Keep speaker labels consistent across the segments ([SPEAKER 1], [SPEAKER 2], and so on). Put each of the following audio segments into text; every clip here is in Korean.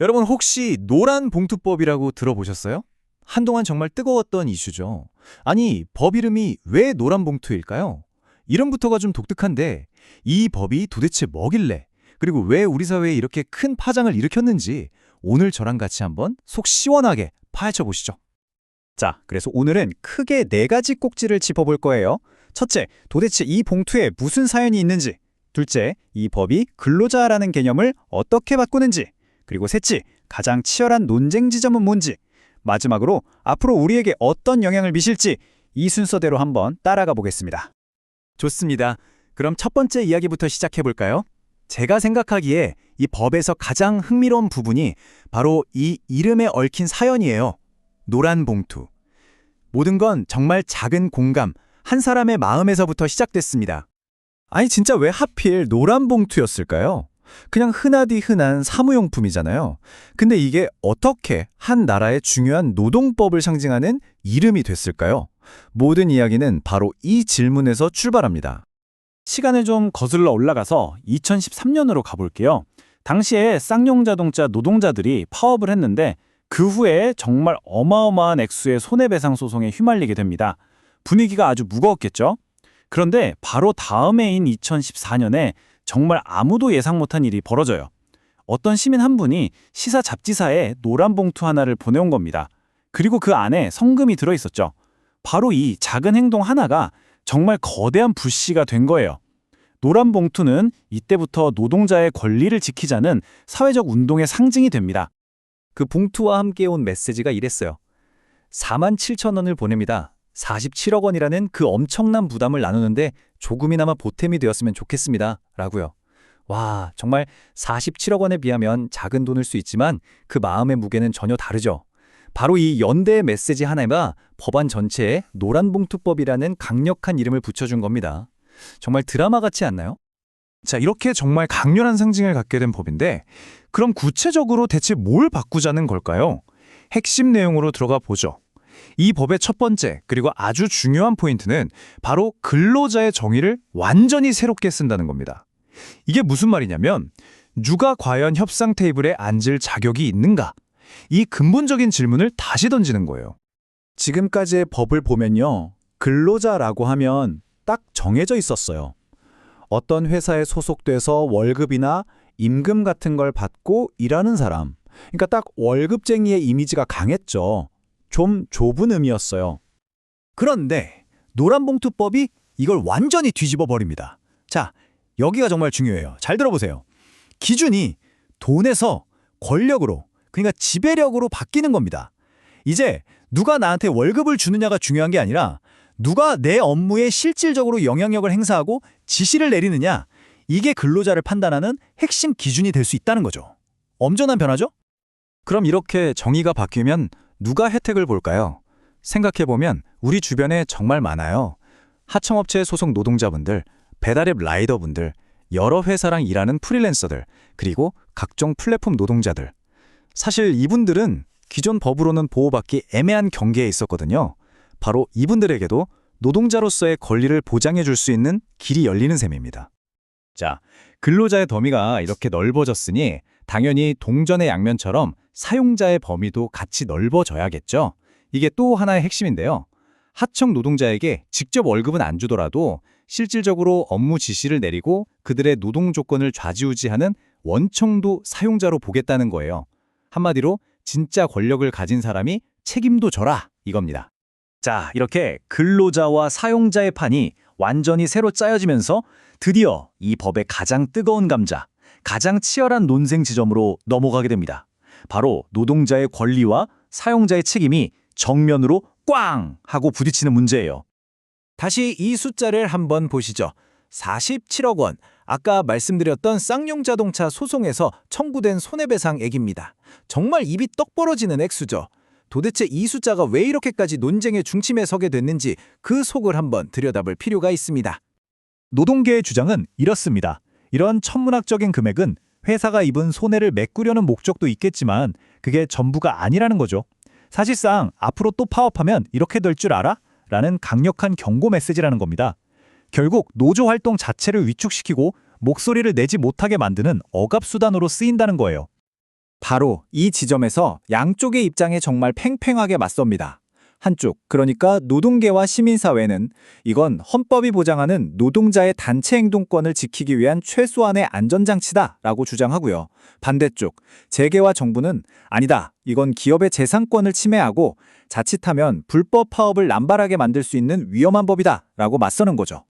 [SPEAKER 1] 여러분 혹시 노란 봉투법이라고 들어보셨어요? 한동안 정말 뜨거웠던 이슈죠. 아니, 법 이름이 왜 노란 봉투일까요? 이름부터가 좀 독특한데 이 법이 도대체 뭐길래 그리고 왜 우리 사회에 이렇게 큰 파장을 일으켰는지 오늘 저랑 같이 한번 속 시원하게 파헤쳐 보시죠.
[SPEAKER 2] 자, 그래서 오늘은 크게 네 가지 꼭지를 짚어볼 거예요. 첫째, 도대체 이 봉투에 무슨 사연이 있는지. 둘째, 이 법이 근로자라는 개념을 어떻게 바꾸는지. 그리고 셋째, 가장 치열한 논쟁 지점은 뭔지. 마지막으로 앞으로 우리에게 어떤 영향을 미칠지 이 순서대로 한번 따라가 보겠습니다.
[SPEAKER 1] 좋습니다. 그럼 첫 번째 이야기부터 시작해 볼까요? 제가 생각하기에 이 법에서 가장 흥미로운 부분이 바로 이 이름에 얽힌 사연이에요. 노란 봉투. 모든 건 정말 작은 공감, 한 사람의 마음에서부터 시작됐습니다. 아니 진짜 왜 하필 노란 봉투였을까요? 그냥 흔하디 흔한 사무용품이잖아요. 근데 이게 어떻게 한 나라의 중요한 노동법을 상징하는 이름이 됐을까요? 모든 이야기는 바로 이 질문에서 출발합니다.
[SPEAKER 2] 시간을 좀 거슬러 올라가서 2013년으로 가볼게요. 당시에 쌍용 자동차 노동자들이 파업을 했는데 그 후에 정말 어마어마한 액수의 손해배상 소송에 휘말리게 됩니다. 분위기가 아주 무거웠겠죠? 그런데 바로 다음 해인 2014년에 정말 아무도 예상 못한 일이 벌어져요. 어떤 시민 한 분이 시사 잡지사에 노란 봉투 하나를 보내온 겁니다. 그리고 그 안에 성금이 들어있었죠. 바로 이 작은 행동 하나가 정말 거대한 불씨가 된 거예요. 노란 봉투는 이때부터 노동자의 권리를 지키자는 사회적 운동의 상징이 됩니다.
[SPEAKER 1] 그 봉투와 함께 온 메시지가 이랬어요. 4만 7천 원을 보냅니다. 47억 원이라는 그 엄청난 부담을 나누는데 조금이나마 보탬이 되었으면 좋겠습니다. 라고요. 와, 정말 47억 원에 비하면 작은 돈일 수 있지만 그 마음의 무게는 전혀 다르죠. 바로 이 연대의 메시지 하나가 법안 전체에 노란봉투법이라는 강력한 이름을 붙여준 겁니다. 정말 드라마 같지 않나요? 자, 이렇게 정말 강렬한 상징을 갖게 된 법인데 그럼 구체적으로 대체 뭘 바꾸자는 걸까요? 핵심 내용으로 들어가 보죠. 이 법의 첫 번째 그리고 아주 중요한 포인트는 바로 근로자의 정의를 완전히 새롭게 쓴다는 겁니다. 이게 무슨 말이냐면 누가 과연 협상 테이블에 앉을 자격이 있는가? 이 근본적인 질문을 다시 던지는 거예요.
[SPEAKER 2] 지금까지의 법을 보면요. 근로자라고 하면 딱 정해져 있었어요. 어떤 회사에 소속돼서 월급이나 임금 같은 걸 받고 일하는 사람. 그러니까 딱 월급쟁이의 이미지가 강했죠. 좀 좁은 의미였어요. 그런데 노란봉투법이 이걸 완전히 뒤집어 버립니다. 자, 여기가 정말 중요해요. 잘 들어보세요. 기준이 돈에서 권력으로, 그러니까 지배력으로 바뀌는 겁니다. 이제 누가 나한테 월급을 주느냐가 중요한 게 아니라 누가 내 업무에 실질적으로 영향력을 행사하고 지시를 내리느냐, 이게 근로자를 판단하는 핵심 기준이 될 수 있다는 거죠. 엄청난 변화죠?
[SPEAKER 1] 그럼 이렇게 정의가 바뀌면 누가 혜택을 볼까요? 생각해보면 우리 주변에 정말 많아요. 하청업체 소속 노동자분들, 배달앱 라이더분들, 여러 회사랑 일하는 프리랜서들, 그리고 각종 플랫폼 노동자들. 사실 이분들은 기존 법으로는 보호받기 애매한 경계에 있었거든요. 바로 이분들에게도 노동자로서의 권리를 보장해 줄 수 있는 길이 열리는 셈입니다.
[SPEAKER 2] 자, 근로자의 더미가 이렇게 넓어졌으니 당연히 동전의 양면처럼 사용자의 범위도 같이 넓어져야겠죠. 이게 또 하나의 핵심인데요. 하청 노동자에게 직접 월급은 안 주더라도 실질적으로 업무 지시를 내리고 그들의 노동 조건을 좌지우지하는 원청도 사용자로 보겠다는 거예요. 한마디로 진짜 권력을 가진 사람이 책임도 져라 이겁니다. 자, 이렇게 근로자와 사용자의 판이 완전히 새로 짜여지면서 드디어 이 법의 가장 뜨거운 감자, 가장 치열한 논쟁 지점으로 넘어가게 됩니다. 바로 노동자의 권리와 사용자의 책임이 정면으로 꽝 하고 부딪히는 문제예요. 다시 이 숫자를 한번 보시죠. 47억 원. 아까 말씀드렸던 쌍용 자동차 소송에서 청구된 손해배상액입니다. 정말 입이 떡 벌어지는 액수죠. 도대체 이 숫자가 왜 이렇게까지 논쟁의 중심에 서게 됐는지 그 속을 한번 들여다볼 필요가 있습니다. 노동계의 주장은 이렇습니다. 이런 천문학적인 금액은 회사가 입은 손해를 메꾸려는 목적도 있겠지만 그게 전부가 아니라는 거죠. 사실상 앞으로 또 파업하면 이렇게 될 줄 알아? 라는 강력한 경고 메시지라는 겁니다. 결국 노조 활동 자체를 위축시키고 목소리를 내지 못하게 만드는 억압수단으로 쓰인다는 거예요.
[SPEAKER 1] 바로 이 지점에서 양쪽의 입장에 정말 팽팽하게 맞섭니다. 한쪽, 그러니까 노동계와 시민사회는 이건 헌법이 보장하는 노동자의 단체 행동권을 지키기 위한 최소한의 안전장치다 라고 주장하고요. 반대쪽, 재계와 정부는 아니다. 이건 기업의 재산권을 침해하고 자칫하면 불법 파업을 남발하게 만들 수 있는 위험한 법이다 라고 맞서는 거죠.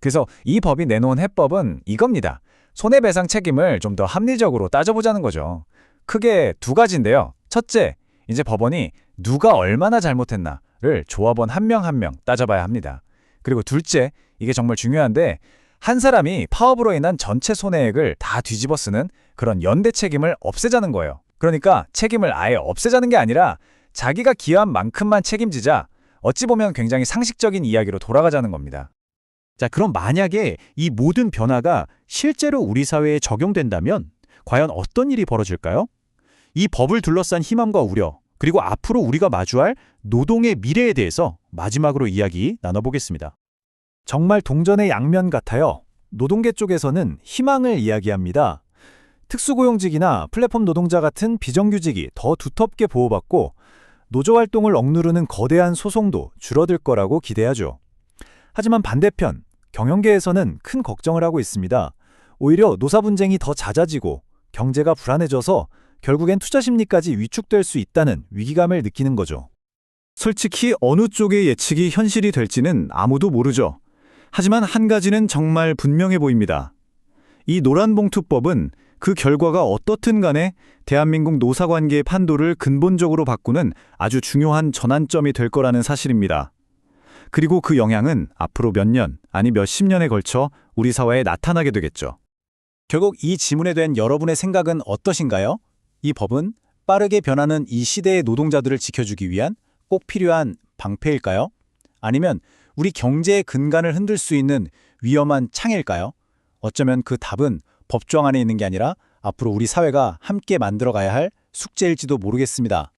[SPEAKER 2] 그래서 이 법이 내놓은 해법은 이겁니다. 손해배상 책임을 좀 더 합리적으로 따져보자는 거죠. 크게 두 가지인데요. 첫째, 이제 법원이 누가 얼마나 잘못했나를 조합원 한명 한 명 따져봐야 합니다. 그리고 둘째, 이게 정말 중요한데 한 사람이 파업으로 인한 전체 손해액을 다 뒤집어 쓰는 그런 연대 책임을 없애자는 거예요. 그러니까 책임을 아예 없애자는 게 아니라 자기가 기여한 만큼만 책임지자 어찌 보면 굉장히 상식적인 이야기로 돌아가자는 겁니다.
[SPEAKER 3] 자, 그럼 만약에 이 모든 변화가 실제로 우리 사회에 적용된다면 과연 어떤 일이 벌어질까요? 이 법을 둘러싼 희망과 우려, 그리고 앞으로 우리가 마주할 노동의 미래에 대해서 마지막으로 이야기 나눠보겠습니다.
[SPEAKER 1] 정말 동전의 양면 같아요. 노동계 쪽에서는 희망을 이야기합니다. 특수고용직이나 플랫폼 노동자 같은 비정규직이 더 두텁게 보호받고 노조 활동을 억누르는 거대한 소송도 줄어들 거라고 기대하죠. 하지만 반대편, 경영계에서는 큰 걱정을 하고 있습니다. 오히려 노사 분쟁이 더 잦아지고 경제가 불안해져서 결국엔 투자 심리까지 위축될 수 있다는 위기감을 느끼는 거죠. 솔직히 어느 쪽의 예측이 현실이 될지는 아무도 모르죠. 하지만 한 가지는 정말 분명해 보입니다. 이 노란봉투법은 그 결과가 어떻든 간에 대한민국 노사관계의 판도를 근본적으로 바꾸는 아주 중요한 전환점이 될 거라는 사실입니다. 그리고 그 영향은 앞으로 몇 년, 아니 몇십 년에 걸쳐 우리 사회에 나타나게 되겠죠. 결국 이 질문에 대한 여러분의 생각은 어떠신가요? 이 법은 빠르게 변하는 이 시대의 노동자들을 지켜주기 위한 꼭 필요한 방패일까요? 아니면 우리 경제의 근간을 흔들 수 있는 위험한 창일까요? 어쩌면 그 답은 법조항 안에 있는 게 아니라 앞으로 우리 사회가 함께 만들어가야 할 숙제일지도 모르겠습니다.